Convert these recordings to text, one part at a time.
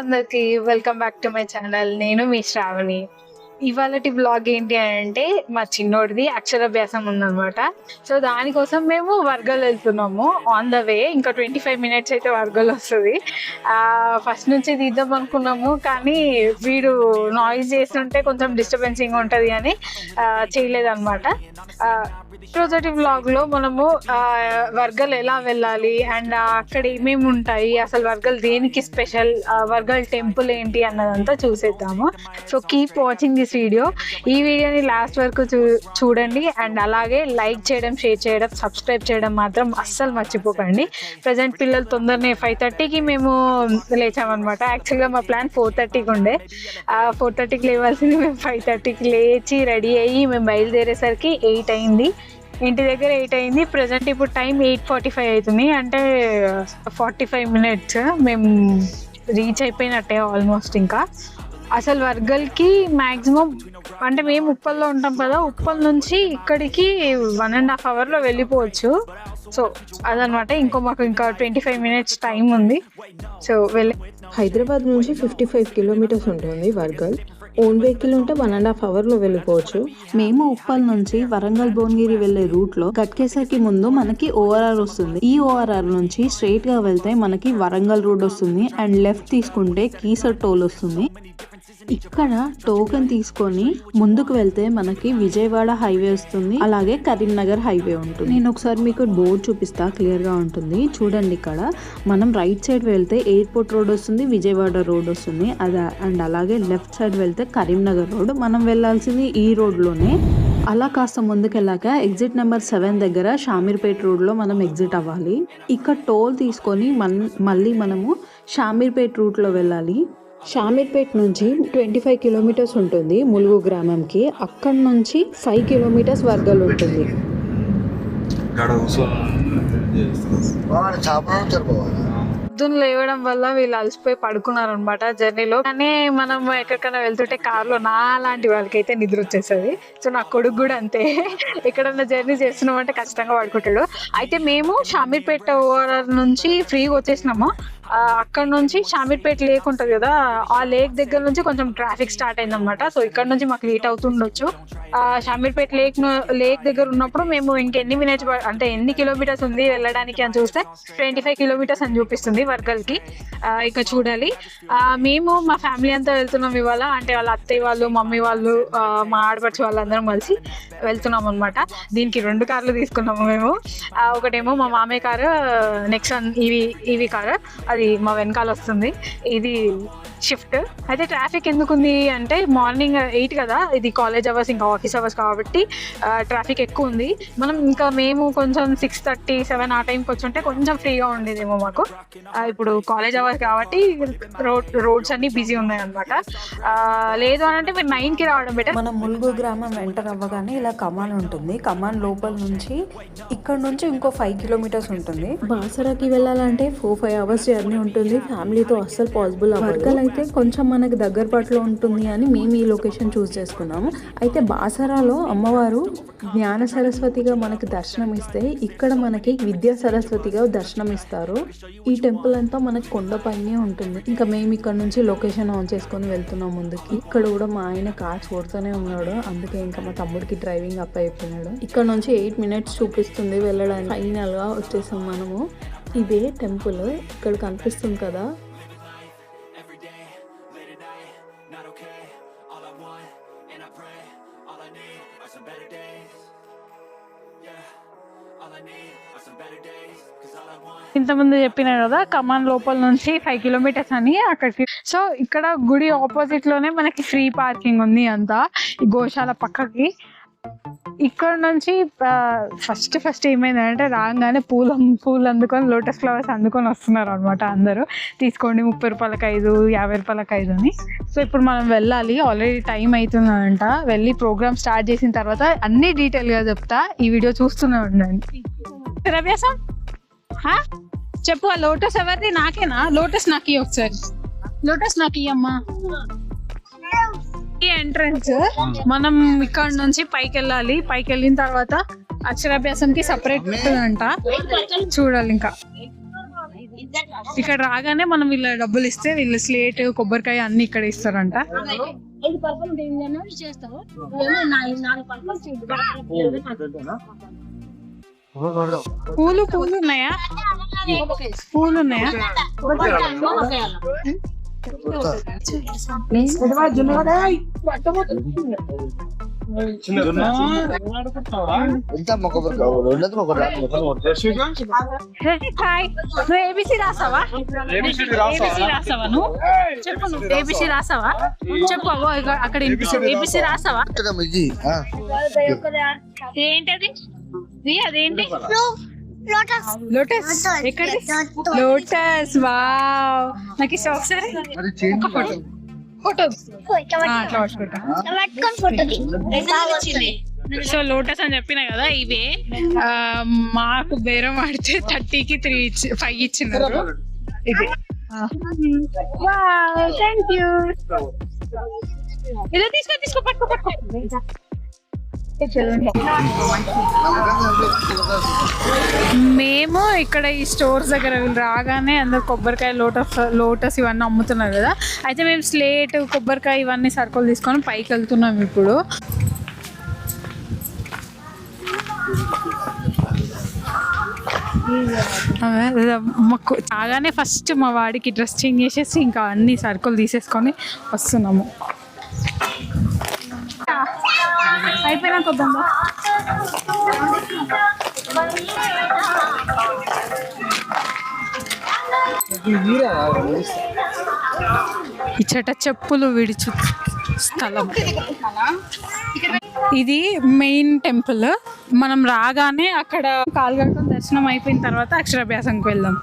అందరికి welcome back to my channel. నేను మీ శ్రావణి. ఇవాళటి బ్లాగ్ ఏంటి అని అంటే మా చిన్నోడిది అక్షరాభ్యాసం ఉందన్నమాట. సో దానికోసం మేము వర్గల్ వెళ్తున్నాము. ఆన్ ద వే ఇంకా ట్వంటీ ఫైవ్ మినిట్స్ అయితే వర్గల్ వస్తుంది. ఫస్ట్ నుంచి తీద్దాం అనుకున్నాము కానీ వీడు నాయిస్ చేస్తుంటే కొంచెం డిస్టర్బెన్సింగ్ ఉంటుంది అని చేయలేదన్నమాట. రోజటి బ్లాగ్లో మనము ఆ, వర్గల్ ఎలా వెళ్ళాలి అండ్ అక్కడ ఏమేమి ఉంటాయి అసలు వర్గల్ దేనికి స్పెషల్ వర్గల్ టెంపుల్ ఏంటి అన్నదంతా చూసేద్దాము. So keep watching this video ఈ వీడియోని లాస్ట్ వరకు చూ చూడండి. అండ్ అలాగే లైక్ చేయడం షేర్ చేయడం సబ్స్క్రైబ్ చేయడం మాత్రం అస్సలు మర్చిపోకండి. ప్రజెంట్ పిల్లలు తొందరనే ఫైవ్ థర్టీకి మేము లేచామన్నమాట. యాక్చువల్గా మా ప్లాన్ ఫోర్ థర్టీకి ఉండే. ఫోర్ థర్టీకి లేవాల్సింది మేము ఫైవ్ థర్టీకి లేచి రెడీ అయ్యి మేము బయలుదేరేసరికి ఎయిట్ అయింది. ఇంటి దగ్గర ఎయిట్ అయింది. ప్రజెంట్ ఇప్పుడు టైం ఎయిట్ ఫార్టీ ఫైవ్ అవుతుంది. అంటే ఫార్టీ ఫైవ్ మినిట్స్ మేము రీచ్ అయిపోయినట్టే ఆల్మోస్ట్ ఇంకా. అసలు వర్గల్కి మ్యాక్సిమం అంటే మేము ఉప్పల్లో ఉంటాం కదా ఉప్పల్ నుంచి ఇక్కడికి వన్ అండ్ హాఫ్ అవర్లో వెళ్ళిపోవచ్చు. సో అదనమాట. ఇంకో మాకు ఇంకా ట్వంటీ ఫైవ్ మినిట్స్ టైం ఉంది. సో వెళ్ళి హైదరాబాద్ నుంచి ఫిఫ్టీ ఫైవ్ కిలోమీటర్స్ ఉంటుంది వర్గల్. ఓన్ వెహికల్ ఉంటే వన్ అండ్ హాఫ్ అవర్లో వెళ్ళిపోవచ్చు. మేము ఉప్పల్ నుంచి వరంగల్ భువనగిరి వెళ్ళే రూట్లో కట్కేసరికి ముందు మనకి ఓఆర్ఆర్ వస్తుంది. ఈ ఓఆర్ఆర్ నుంచి స్ట్రైట్గా వెళ్తే మనకి వరంగల్ రోడ్ వస్తుంది. అండ్ లెఫ్ట్ తీసుకుంటే కీసర్ టోల్ వస్తుంది. ఇక్కడ టోకెన్ తీసుకొని ముందుకు వెళ్తే మనకి విజయవాడ హైవే వస్తుంది. అలాగే కరీంనగర్ హైవే ఉంటుంది. నేను ఒకసారి మీకు బోర్డు చూపిస్తా క్లియర్గా ఉంటుంది. చూడండి ఇక్కడ. మనం రైట్ సైడ్ వెళ్తే ఎయిర్పోర్ట్ రోడ్ వస్తుంది విజయవాడ రోడ్ వస్తుంది. అది అండ్ అలాగే లెఫ్ట్ సైడ్ వెళ్తే కరీంనగర్ రోడ్ మనం వెళ్ళాల్సింది ఈ రోడ్లోనే. అలా కాస్త ముందుకెళ్ళాక ఎగ్జిట్ నెంబర్ సెవెన్ దగ్గర షామీర్పేట్ రోడ్లో మనం ఎగ్జిట్ అవ్వాలి. ఇక్కడ టోల్ తీసుకొని మన్ మళ్ళీ మనము షామీర్పేట్ రూట్లో వెళ్ళాలి. షామీర్పేట్ నుంచి ట్వంటీ ఫైవ్ కిలోమీటర్స్ ఉంటుంది. ములుగు గ్రామంకి అక్కడ నుంచి ఫైవ్ కిలోమీటర్స్ వర్గల్ ఉంటుంది. పొద్దున్న లేవడం వల్ల వీళ్ళు అలసిపోయి పడుకున్నారు అనమాట జర్నీలో. కానీ మనం ఎక్కడికైనా వెళ్తుంటే కార్లో నా లాంటి వాళ్ళకైతే నిద్ర వచ్చేస్తుంది. సో నా కొడుకు కూడా అంతే. ఎక్కడన్నా జర్నీ చేస్తున్నామంటే ఖచ్చితంగా పడుకుంటాడు. అయితే మేము షామీర్పేట ఓఆర్ఆర్ నుంచి ఫ్రీగా వచ్చేసినాము. అక్కడ నుంచి షామీర్పేట లేక్ ఉంటుంది కదా ఆ లేక్ దగ్గర నుంచి కొంచెం ట్రాఫిక్ స్టార్ట్ అయిందనమాట సో ఇక్కడ నుంచి మాకు లేట్ అవుతుండొచ్చు. ఆ, షామీర్పేట లేక్ లేక్ దగ్గర ఉన్నప్పుడు మేము ఇంకెన్ని మినిట్స్ అంటే ఎన్ని కిలోమీటర్స్ ఉంది వెళ్ళడానికి అని చూస్తే ట్వంటీ ఫైవ్ కిలోమీటర్స్ అని చూపిస్తుంది వర్గల్కి. ఆ, ఇక చూడాలి. మేము మా ఫ్యామిలీ అంతా వెళ్తున్నాం ఇవాళ. అంటే వాళ్ళ అత్తయ్య వాళ్ళు మమ్మీ వాళ్ళు మా ఆడపడిచి వాళ్ళందరం కలిసి వెళ్తున్నాం అనమాట దీనికి రెండు కార్లు తీసుకున్నాము మేము. ఒకటేమో మా మామయ్య కారు నెక్స్ట్ ఇవి ఇవి కారు. అది మా వెనకాల వస్తుంది. ఇది షిఫ్ట్ అయితే ట్రాఫిక్ ఎందుకు ఉంది అంటే మార్నింగ్ ఎయిట్ కదా ఇది కాలేజ్ అవర్స్ ఇంకా ఆఫీస్ అవర్స్ కాబట్టి ట్రాఫిక్ ఎక్కువ ఉంది. మనం ఇంకా మేము కొంచెం సిక్స్ థర్టీ సెవెన్ ఆ టైంకి వచ్చి ఉంటే కొంచెం ఫ్రీగా ఉండేదేమో మాకు. ఇప్పుడు కాలేజ్ అవర్స్ కాబట్టి రోడ్ రోడ్స్ అన్ని బిజీ ఉన్నాయి అనమాట లేదు అని అంటే మీరు నైన్కి రావడం బెటర్ మనం ములుగు గ్రామం ఎంటర్ అవ్వగానే ఇలా కమాన్ ఉంటుంది. కమాన్ లోపల నుంచి ఇక్కడ నుంచి ఇంకో ఫైవ్ కిలోమీటర్స్ ఉంటుంది. బాసరాకి వెళ్ళాలంటే ఫోర్ ఫైవ్ అవర్స్ జర్నీ ఉంటుంది. ఫ్యామిలీతో అస్సలు పాసిబుల్ వర్కల్ అయితే కొంచెం మనకి దగ్గర పట్ల ఉంటుంది అని మేము ఈ లొకేషన్ చూస్ చేసుకున్నాము. అయితే బాసరాలో అమ్మవారు జ్ఞాన సరస్వతిగా మనకి దర్శనం ఇస్తే ఇక్కడ మనకి విద్యా సరస్వతిగా దర్శనం ఇస్తారు ఈ టెంపుల్ అంతా మనకి కొండపైనే ఉంటుంది. ఇంకా మేము ఇక్కడ నుంచి లొకేషన్ ఆన్ చేసుకొని వెళ్తున్నాం ముందుకి. ఇక్కడ కూడా మా ఆయన కార్ చూడుతూనే ఉన్నాడు. అందుకే ఇంకా మా తమ్ముడికి డ్రైవింగ్ అప్ అయిపోయినాడు ఇక్కడ నుంచి ఎయిట్ మినిట్స్ చూపిస్తుంది వెళ్ళడానికి. ఫైనల్గా వచ్చేసాం మనము. ఇదే టెంపుల్ ఇక్కడ కనిపిస్తుంది కదా. ఇంతకుముందు చెప్పిన కదా కమాన్ లోపల నుంచి ఫైవ్ కిలోమీటర్స్ అని అక్కడికి. సో ఇక్కడ గుడి ఆపోజిట్లోనే మనకి ఫ్రీ పార్కింగ్ ఉంది అంతా ఈ గోశాల పక్కకి. ఇక్కడ నుంచి ఫస్ట్ ఫస్ట్ ఏమైందంటే రాగానే పూలు పూలు అందుకొని లోటస్ ఫ్లవర్స్ అందుకొని వస్తున్నారు అనమాట అందరూ. తీసుకోండి ముప్పై రూపాయలకి ఐదు యాభై రూపాయలకి ఐదు అని. సో ఇప్పుడు మనం వెళ్ళాలి. ఆల్రెడీ టైం అవుతుందంట. వెళ్ళి ప్రోగ్రామ్ స్టార్ట్ చేసిన తర్వాత అన్ని డీటెయిల్గా చెప్తా. ఈ వీడియో చూస్తూనే ఉండండి. రవ్యాసం చెప్పు ఆ లోటస్ ఎవరిది? నాకేనా? లోటస్ నాకు ఒకసారి. లోటస్ నాకు అమ్మా ఈ ఎంట్రన్స్ మనం ఇక్కడ నుంచి పైకి వెళ్ళాలి పైకి వెళ్ళిన తర్వాత అక్షరాభ్యాసంకి సపరేట్ ఉంటుందంట. చూడాలి ఇంకా. ఇక్కడ రాగానే మనం వీళ్ళ డబ్బులు ఇస్తే వీళ్ళు స్లేట్ కొబ్బరికాయ అన్ని ఇక్కడ ఇస్తారంట. ఐదు ఏంటన్నా చేస్తావు నాలుగు పూలు పూలు ఉన్నాయా? పూలు ఉన్నాయా ఏబిసి రాసావా? రాసావా నువ్వు చెప్పు నువ్వు. ఏబిసి రాసావా? చెప్పు అక్కడ ఏబిసి రాసావా. ఏంటది? అదేంటి? లోటస్ ఎక్కడ లోటస్ వావ్ నాకు ఇష్టం ఒకసారి అది చేంజ్ ఫోటో అట్లా పట్టుకుంటా సో లోటస్ అని చెప్పిన కదా ఇవే. మాకు బేరం ఆడితే థర్టీకి త్రీ ఇచ్చి ఫైవ్ ఇచ్చినారు. ఇది. థ్యాంక్ యూ ఇలా తీసుకో తీసుకో పట్టుకో పట్టుకో. మేము ఇక్కడ ఈ స్టోర్స్ దగ్గర రాగానే అందరు కొబ్బరికాయ లోటస్ లోటస్ ఇవన్నీ అమ్ముతున్నారు కదా. అయితే మేము స్లేట్ కొబ్బరికాయ ఇవన్నీ సరుకులు తీసుకొని పైకి వెళ్తున్నాం ఇప్పుడు. మాకు రాగానే ఫస్ట్ మా వాడికి డ్రెస్ చేంజ్ చేసేసి ఇంకా అన్ని సరుకులు తీసేసుకొని వస్తున్నాము. అయిపోయినాక వద్దాం. ఇచ్చట చెప్పులు విడిచు స్థలం. ఇది మెయిన్ టెంపుల్. మనం రాగానే అక్కడ కాలుగడకం దర్శనం అయిపోయిన తర్వాత అక్షరాభ్యాసంకి వెళ్దాం.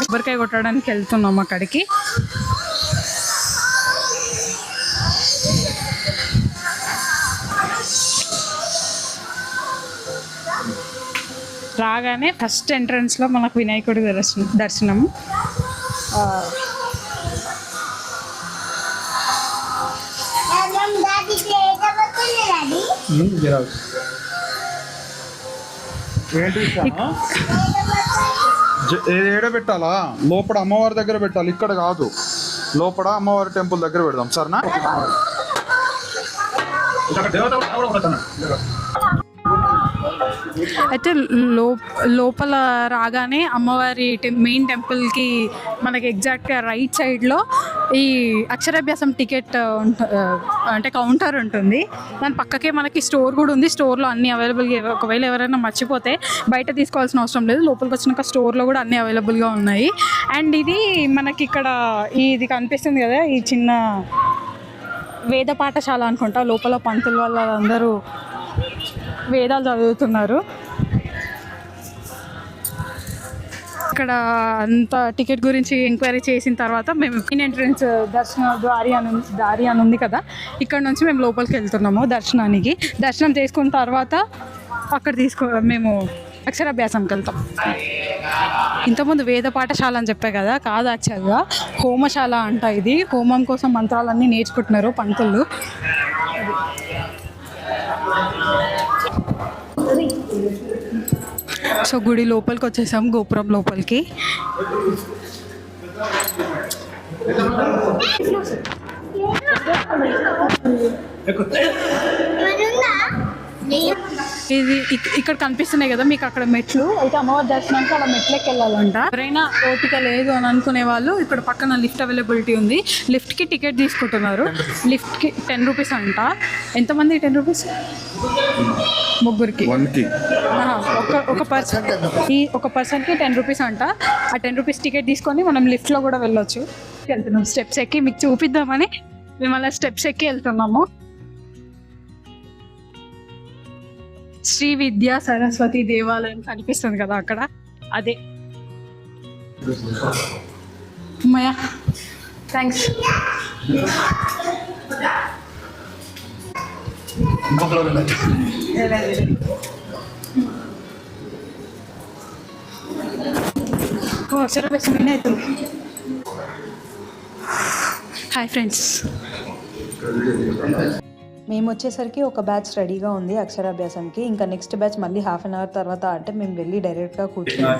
కొబ్బరికాయ కొట్టడానికి వెళ్తున్నాం అక్కడికి. రాగానే ఫస్ట్ ఎంట్రన్స్లో మనకు వినాయకుడి దర్శనం దర్శనం. ఏంటి ఏడ పెట్టాలా? లోపల అమ్మవారి దగ్గర పెట్టాలి. ఇక్కడ కాదు. లోపల అమ్మవారి టెంపుల్ దగ్గర పెడదాం. సరేనా? అయితే లో లోపల రాగానే అమ్మవారి టెం- మెయిన్ టెంపుల్కి మనకి ఎగ్జాక్ట్గా రైట్ సైడ్లో ఈ అక్షరాభ్యాసం టికెట్ అంటే కౌంటర్ ఉంటుంది. దాని పక్కకే మనకి స్టోర్ కూడా ఉంది. స్టోర్లో అన్ని అవైలబుల్గా ఒకవేళ ఎవరైనా మర్చిపోతే బయట తీసుకోవాల్సిన అవసరం లేదు. లోపలికి వచ్చినాక స్టోర్లో కూడా అన్ని అవైలబుల్గా ఉన్నాయి. అండ్ ఇది మనకి ఇక్కడ ఇది కనిపిస్తుంది కదా ఈ చిన్న వేద పాఠశాల అనుకుంటా. లోపల పంతుల వాళ్ళందరూ వేదాలు చదువుతున్నారు. అక్కడ అంత టికెట్ గురించి ఎంక్వైరీ చేసిన తర్వాత మేము మెయిన్ ఎంట్రన్స్ దర్శన దారి అని దారి అని ఉంది కదా ఇక్కడ నుంచి మేము లోపలికి వెళ్తున్నాము దర్శనానికి. దర్శనం చేసుకున్న తర్వాత అక్కడ తీసుకో మేము అక్షరాభ్యాసంకి వెళ్తాం. ఇంతకుముందు వేద పాఠశాల అని చెప్పే కదా కాదు యాక్చువల్గా హోమశాల అంట ఇది. హోమం కోసం మంత్రాలన్నీ నేర్చుకుంటున్నారు పంతులు. సో గుడి లోపలికి వచ్చేసాం గోపురం లోపలికి. ఇది ఇక్- ఇక్కడ కనిపిస్తున్నాయి కదా మీకు అక్కడ మెట్లు. అయితే అమ్మవారి దర్శనానికి అలా మెట్లకి వెళ్ళాలంట. ఎవరైనా ఓపిక లేదు అని అనుకునే వాళ్ళు ఇక్కడ పక్కన లిఫ్ట్ అవైలబిలిటీ ఉంది. లిఫ్ట్కి టికెట్ తీసుకుంటున్నారు. లిఫ్ట్కి టెన్ రూపీస్ అంట. ఎంతమంది టెన్ రూపీస్? ముగ్గురికి. ఒక ఒక పర్సన్ ఈ ఒక పర్సన్కి టెన్ రూపీస్ అంట. ఆ టెన్ రూపీస్ టికెట్ తీసుకొని మనం లిఫ్ట్లో కూడా వెళ్ళొచ్చు. వెళ్తున్నాం. స్టెప్స్ ఎక్కి మీకు చూపిద్దామని. మేము అలా స్టెప్స్ ఎక్కి వెళ్తున్నాము. శ్రీ విద్యా సరస్వతి దేవాలయం కనిపిస్తుంది కదా అక్కడ? అదే. అమ్మయ్య థ్యాంక్స్ ఓ హాయ్ ఫ్రెండ్స్ మేము వచ్చేసరికి ఒక బ్యాచ్ రెడీగా ఉంది అక్షరాభ్యాసంకి. ఇంకా నెక్స్ట్ బ్యాచ్ మళ్ళీ హాఫ్ అన్ అవర్ తర్వాత అంటే మేము వెళ్ళి డైరెక్ట్గా కూర్చున్నాం.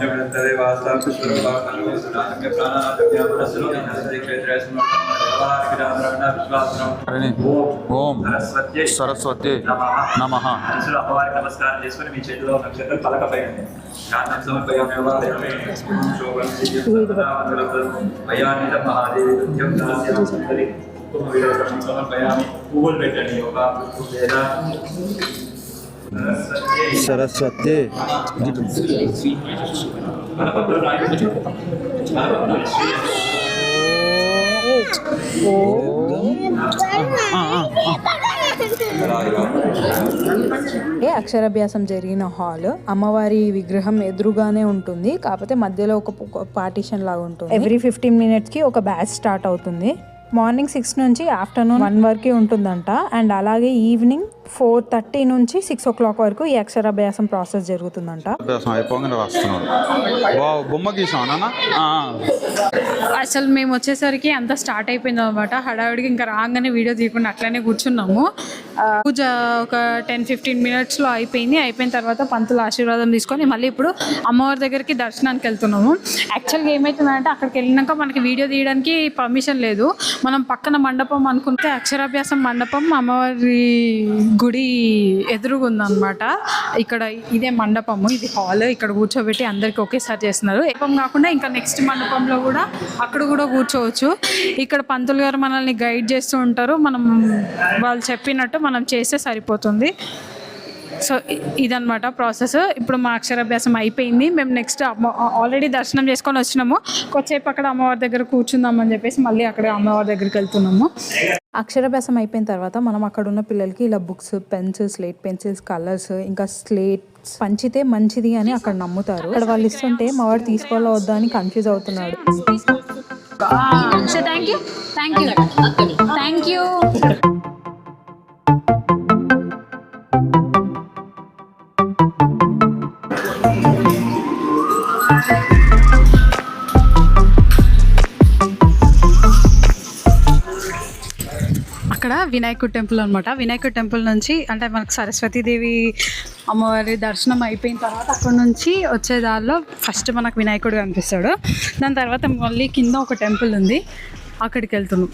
ఓం సరస్వతి నమ. నమస్కారం చేసుకుని మీ చేతిలో నక్షత్రం మహాదేవి నృత్యం దాస్యామి పువ్వులు పెట్టండి. ఒక లేదా సరస్వతి. ఏ అక్షరాభ్యాసం జరిగిన హాల్ అమ్మవారి విగ్రహం ఎదురుగానే ఉంటుంది. కాకపోతే మధ్యలో ఒక పార్టీషన్ లాగా ఉంటుంది. ఎవ్రీ ఫిఫ్టీన్ మినిట్స్కి ఒక బ్యాచ్ స్టార్ట్ అవుతుంది. మార్నింగ్ సిక్స్ నుంచి ఆఫ్టర్నూన్ వన్ వరకే ఉంటుందంట. అండ్ అలాగే ఈవినింగ్ ఫోర్ థర్టీ నుంచి సిక్స్ ఓ క్లాక్ వరకు ఈ అక్షరాభ్యాసం ప్రాసెస్ జరుగుతుందంట. అసలు మేము వచ్చేసరికి అంతా స్టార్ట్ అయిపోయింది అనమాట హడావిడికి ఇంకా రాగానే వీడియో తీయకుండా అట్లనే కూర్చున్నాము. పూజ ఒక టెన్ ఫిఫ్టీన్ మినిట్స్లో అయిపోయింది. అయిపోయిన తర్వాత పంతుల ఆశీర్వాదం తీసుకొని మళ్ళీ ఇప్పుడు అమ్మవారి దగ్గరికి దర్శనానికి వెళ్తున్నాము. యాక్చువల్గా ఏమవుతుందంటే అక్కడికి వెళ్ళినాక మనకి వీడియో తీయడానికి పర్మిషన్ లేదు. మనం పక్కన మండపం అనుకుంటే అక్షరాభ్యాసం మండపం అమ్మవారి గుడి ఎదురుగా ఉందన్నమాట ఇక్కడ ఇదే మండపము ఇది హాల్. ఇక్కడ కూర్చోబెట్టి అందరికి ఒకేసారి చేస్తున్నారు. ఏపం కాకుండా ఇంకా నెక్స్ట్ మండపంలో కూడా అక్కడ కూడా కూర్చోవచ్చు. ఇక్కడ పంతులు గారు మనల్ని గైడ్ చేస్తూ ఉంటారు. మనం వాళ్ళు చెప్పినట్టు మనం చేస్తే సరిపోతుంది. సో ఇ- ఇదన్నమాట ప్రాసెస్. ఇప్పుడు మా అక్షరాభ్యాసం అయిపోయింది. మేము నెక్స్ట్ ఆల్రెడీ దర్శనం చేసుకొని వచ్చినాము. కొద్దిసేపు అక్కడ అమ్మవారి దగ్గర కూర్చుందామని చెప్పేసి మళ్ళీ అక్కడ అమ్మవారి దగ్గరికి వెళ్తున్నాము. అక్షరాభ్యాసం అయిపోయిన తర్వాత మనం అక్కడ ఉన్న పిల్లలకి ఇలా books pens slate pencils colours ఇంకా స్లేట్స్ పంచితే మంచిది అని అక్కడ నమ్ముతారు. అక్కడ వాళ్ళు ఇస్తుంటే మా వాడు తీసుకోవాలా వద్దా అని కన్ఫ్యూజ్ అవుతున్నాడు. Thank you thank you thank you అక్కడ వినాయకుడు టెంపుల్ అనమాట వినాయకుడు టెంపుల్ నుంచి అంటే మనకు సరస్వతీదేవి అమ్మవారి దర్శనం అయిపోయిన తర్వాత అక్కడ నుంచి వచ్చే దారిలో ఫస్ట్ మనకు వినాయకుడు కనిపిస్తాడు. దాని తర్వాత మళ్ళీ కింద ఒక టెంపుల్ ఉంది. అక్కడికి వెళ్తున్నాం.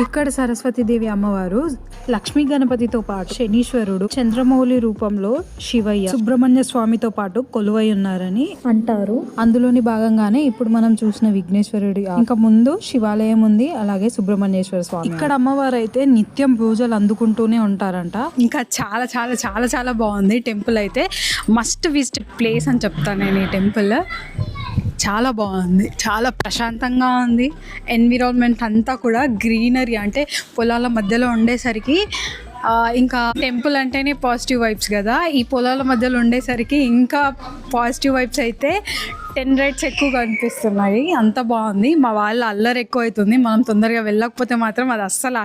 ఇక్కడ సరస్వతీదేవి అమ్మవారు లక్ష్మీ గణపతితో పాటు శనీశ్వరుడు చంద్రమౌళి రూపంలో శివయ్య సుబ్రహ్మణ్య స్వామితో పాటు కొలువై ఉన్నారని అంటారు. అందులోని భాగంగానే ఇప్పుడు మనం చూసిన విఘ్నేశ్వరుడి ఇంకా ముందు శివాలయం ఉంది అలాగే సుబ్రహ్మణ్యేశ్వర స్వామి ఇక్కడ అమ్మవారు అయితే నిత్యం పూజలు అందుకుంటూనే ఉంటారంట. ఇంకా చాలా చాలా చాలా చాలా బాగుంది టెంపుల్ అయితే. మస్ట్ విజిట్ ప్లేస్ అని చెప్తాను నేను ఈ టెంపుల్. చాలా బాగుంది. చాలా ప్రశాంతంగా ఉంది. ఎన్విరాన్మెంట్ అంతా కూడా గ్రీనరీ అంటే పొలాల మధ్యలో ఉండేసరికి ఇంకా టెంపుల్ అంటేనే పాజిటివ్ వైబ్స్ కదా. ఈ పొలాల మధ్యలో ఉండేసరికి ఇంకా పాజిటివ్ వైబ్స్ అయితే టెన్ రేట్స్ ఎక్కువ కనిపిస్తున్నాయి. అంత బాగుంది. మా వాళ్ళ అల్లరి ఎక్కువ అవుతుంది మనం తొందరగా వెళ్ళకపోతే మాత్రం అది అస్సలు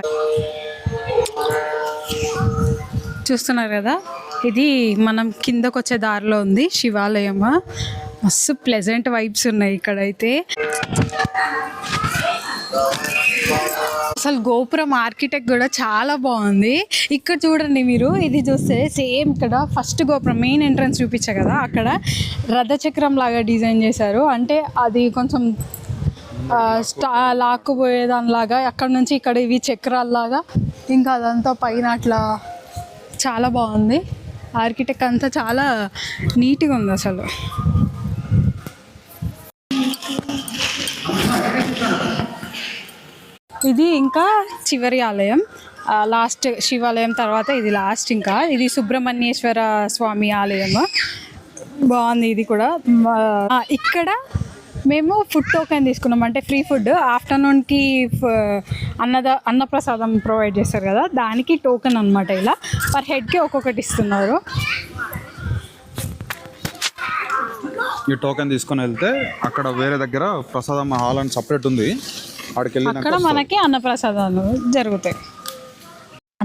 చూస్తున్నారు కదా? ఇది మనం కిందకు వచ్చే దారిలో ఉంది శివాలయము? మస్తు ప్లెజెంట్ వైబ్స్ ఉన్నాయి ఇక్కడైతే. అసలు గోపురం ఆర్కిటెక్ట్ కూడా చాలా బాగుంది. ఇక్కడ చూడండి మీరు ఇది చూస్తే సేమ్ ఇక్కడ ఫస్ట్ గోపురం మెయిన్ ఎంట్రన్స్ చూపించా కదా అక్కడ రథచక్రం లాగా డిజైన్ చేశారు. అంటే అది కొంచెం స్టా లాక్కుపోయేదానిలాగా అక్కడ నుంచి ఇక్కడ ఇవి చక్రాల్లాగా ఇంకా అదంతా పైన అట్లా చాలా బాగుంది. ఆర్కిటెక్ట్ అంతా చాలా నీట్గా ఉంది అసలు. ఇది ఇంకా చివరి ఆలయం. లాస్ట్ శివాలయం తర్వాత ఇది లాస్ట్ ఇంకా. ఇది సుబ్రహ్మణ్యేశ్వర స్వామి ఆలయం బాగుంది ఇది కూడా. ఇక్కడ మేము ఫుడ్ టోకెన్ తీసుకున్నాం. అంటే ఫ్రీ ఫుడ్. ఆఫ్టర్నూన్కి అన్నద అన్నప్రసాదం ప్రొవైడ్ చేస్తారు కదా. దానికి టోకెన్ అనమాట ఇలా. పర్ హెడ్కి ఒక్కొక్కటి ఇస్తున్నారు. ఈ టోకెన్ తీసుకొని వెళ్తే అక్కడ వేరే దగ్గర ప్రసాదం హాల్ అని సపరేట్ ఉంది. అక్కడ మనకి అన్నప్రసాదాలు జరుగుతాయి.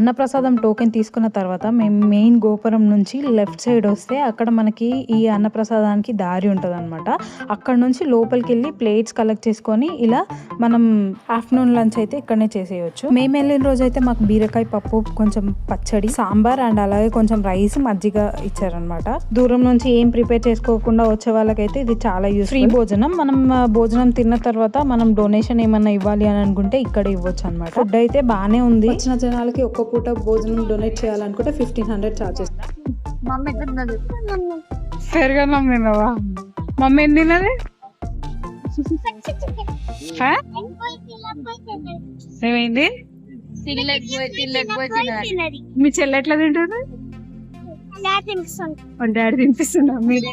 అన్నప్రసాదం టోకెన్ తీసుకున్న తర్వాత మేము మెయిన్ గోపురం నుంచి లెఫ్ట్ సైడ్ వస్తే అక్కడ మనకి ఈ అన్నప్రసాదానికి దారి ఉంటుంది అనమాట అక్కడ నుంచి లోపలికి వెళ్ళి ప్లేట్స్ కలెక్ట్ చేసుకొని ఇలా మనం ఆఫ్టర్నూన్ లంచ్ అయితే ఇక్కడనే చేసేయచ్చు. మేము వెళ్ళిన రోజు అయితే మాకు బీరకాయ పప్పు కొంచెం పచ్చడి సాంబార్ అండ్ అలాగే కొంచెం రైస్ మజ్జిగ ఇచ్చారనమాట దూరం నుంచి ఏం ప్రిపేర్ చేసుకోకుండా వచ్చే వాళ్ళకైతే ఇది చాలా యూస్ ఫ్రీ భోజనం. మనం భోజనం తిన్న తర్వాత మనం డొనేషన్ ఏమన్నా ఇవ్వాలి అని అనుకుంటే ఇక్కడ ఇవ్వచ్చు అనమాట ఫుడ్ అయితే బాగానే ఉంది. వచ్చిన జనాలకి ఒక్క పూట భోజనం డొనేట్ చేయాలనుకుంటే ఫిఫ్టీన్ హండ్రెడ్ చార్జెస్ మమ్మీ ఎట్లున్నది పెరగన్నం తినవా మమ్మీ ఏం తిన్నది? ఏమైంది? మీ చెల్లి ఎట్లా తింటుంది? డాడీ తినిపిస్తున్నా మీరు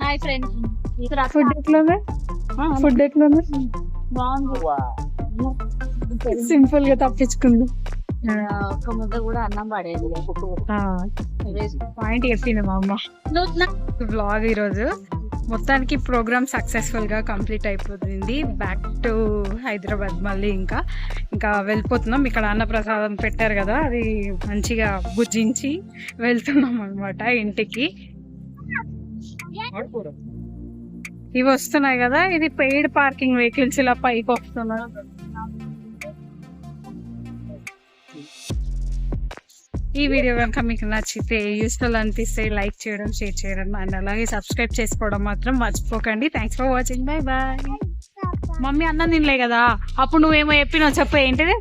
హాయ్ ఫ్రెండ్స్ ఫుడ్ ఎట్లుంది? ఫుడ్ ఎట్లుంది? బాగుంది. సింపుల్గా తప్పించుకుంది. ఒక్క ముద్ద కూడా అన్నం పడేది. పాయింట్ చెప్పింది మా అమ్మ. వ్లాగ్ ఈరోజు. మొత్తానికి ప్రోగ్రామ్ సక్సెస్ఫుల్గా కంప్లీట్ అయిపోతుంది బ్యాక్ టు హైదరాబాద్ మళ్ళీ ఇంకా. ఇంకా వెళ్ళిపోతున్నాం. ఇక్కడ అన్నప్రసాదం పెట్టారు కదా అది మంచిగా భుజించి వెళ్తున్నాం అనమాట ఇంటికి. ఇవి వస్తున్నాయి కదా ఇది పెయిడ్ పార్కింగ్ వెహికల్స్ ఇలా పైకి వస్తున్నాయి. ఈ వీడియో కనుక మీకు నచ్చితే యూస్ఫుల్ అనిపిస్తే లైక్ చేయడం షేర్ చేయడం అండ్ అలాగే సబ్స్క్రైబ్ చేసుకోవడం మాత్రం మర్చిపోకండి. Thanks for watching bye bye mummy అన్నం తినలే కదా? అప్పుడు నువ్వేమో చెప్పినావు చెప్పు ఏంటిది?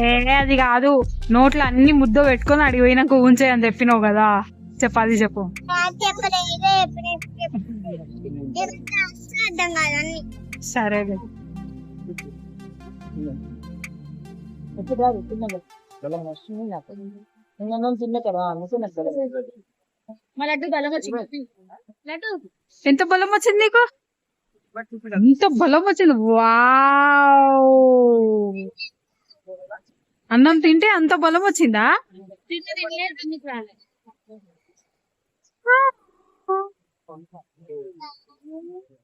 ఏ అది కాదు. నోట్లో అన్ని ముద్ద పెట్టుకొని అడిగిపోయినాక ఉంచే అని చెప్పినావు కదా? చెప్పు అది చెప్పు. సరే మరి అడ్డు బలం వచ్చింది. లడ్డు. ఎంత బలం వచ్చింది నీకు? ఎంత బలం వచ్చింది? వావ్! అన్నం తింటే అంత బలం వచ్చిందా? Hãy subscribe